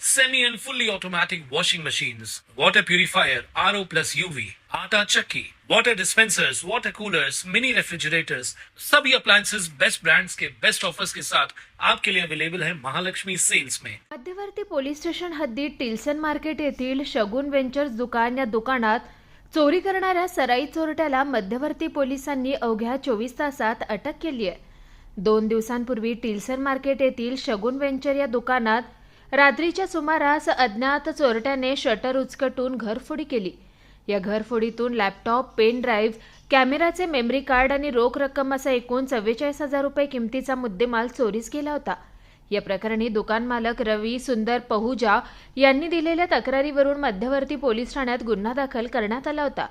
semi and fully automatic washing machines, water purifier, RO plus UV, आटा चक्की, water dispensers, water coolers, mini refrigerators, सभी appliances best brands के best offers के साथ आपके लिए अवेलेबल है महालक्ष्मी सेल्स में मध्यवर्ती पोलीस स्टेशन हद्दीत टिल्सन मार्केट येथील शगुन वेंचर्स दुकान या दुकानात चोरी करणाऱ्या सराई चोरट्याला मध्यवर्ती पोलिसांनी अवघ्या चोवीस तासात अटक केली आहे. दोन दिवसांपूर्वी टिल्सन मार्केट येथील शगुन वेंचर या दुकानात रात्रीच्या सुमारास अज्ञात चोरट्याने शटर उचकटून घरफोडी केली. या घरफोडीतून लॅपटॉप पेन ड्राईव्ह कॅमेराचे मेमरी कार्ड आणि रोख रक्कम असा एकूण चव्वेचाळीस हजार रुपये किमतीचा मुद्देमाल चोरीस गेला होता. या प्रकरणी दुकान मालक रवी सुंदर पहुजा यांनी दिलेल्या तक्रारीवरून मध्यवर्ती पोलीस ठाण्यात गुन्हा दाखल करण्यात आला होता.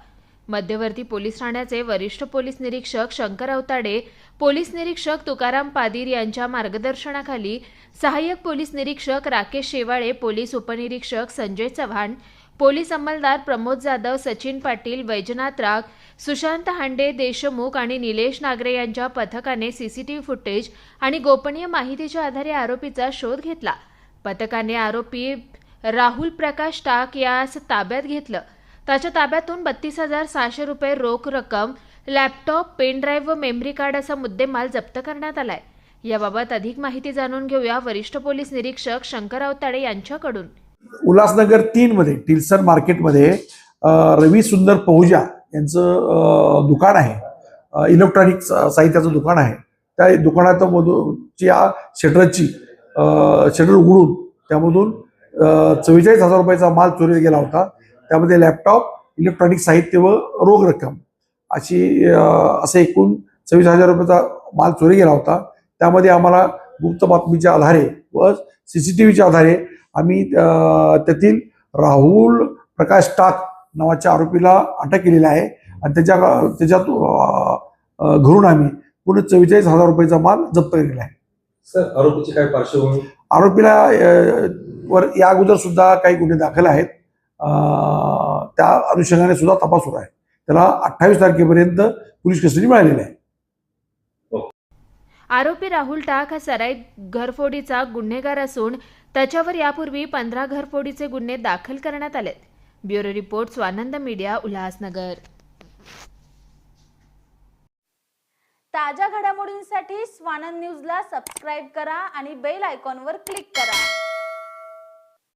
मध्यवर्ती पोलीस ठाण्याचे वरिष्ठ पोलीस निरीक्षक शंकर अवताडे पोलीस निरीक्षक तुकाराम पादीर यांच्या मार्गदर्शनाखाली सहाय्यक पोलीस निरीक्षक राकेश शेवाळे पोलीस उपनिरीक्षक संजय चव्हाण पोलीस अंमलदार प्रमोद जाधव सचिन पाटील वैजनाथ राग सुशांत हांडे देशमुख आणि निलेश नागरे यांच्या पथकाने सीसीटीव्ही फुटेज आणि गोपनीय माहितीच्या आधारे आरोपीचा शोध घेतला. पथकाने आरोपी राहुल प्रकाश टाक यास ताब्यात घेतलं. त्याच्या ताब्यातून बत्तीस हजार सहाशे रुपये रोख रक्कम लॅपटॉप पेन ड्राईव्ह व मेमरी कार्ड असा मुद्देमाल जप्त करण्यात आलाय. याबाबत अधिक माहिती जाणून घेऊया वरिष्ठ पोलीस निरीक्षक शंकरराव ताडे यांच्याकडून. उल्हासनगर तीन मध्ये टिल्सन मार्केटमध्ये रवी सुंदर पहुजा यांचं दुकान आहे. इलेक्ट्रॉनिक साहित्याचं दुकान आहे. त्या दुकानात मधूनच्या शटरची शटर उघडून त्यामधून चव्वेचाळीस हजार रुपयाचा माल चोरीला गेला होता. त्यामध्ये लॅपटॉप इलेक्ट्रॉनिक साहित्य व रोख रक्कम अशी असे एकूण चव्वीस हजार रुपयाचा माल चोरी गेला होता. त्यामध्ये आम्हाला गुप्त बातमीच्या आधारे व सीसीटीव्हीच्या आधारे आम्ही त्यातील राहुल प्रकाश टाक नावाच्या आरोपीला अटक केलेली आहे. आणि त्याच्या त्याच्यात घरून आम्ही पूर्ण चव्वेचाळीस हजार रुपयाचा माल जप्त केलेला आहे. सर आरोपीची काय पार्श्वभूमी? आरोपीला वर या अगोदर सुद्धा काही गुन्हे दाखल आहेत. त्या अनुषंगाने सुद्धा तपास सुरू आहे. त्याला अठ्ठावीस तारखेपर्यंत पोलीस कस्टडी मिळालेली आहे. आरोपी राहुल टाक हा सराईत घरफोडीचा गुन्हेगार असून त्याच्यावर यापूर्वी पंधरा घरफोडीचे गुन्हे दाखल करण्यात आलेत. Bureau report Swanand media Ulhasnagar. ताज्या घडामोडींसाठी स्वानंद न्यूजला सबस्क्राईब करा आणि बेल आयकॉनवर क्लिक करा.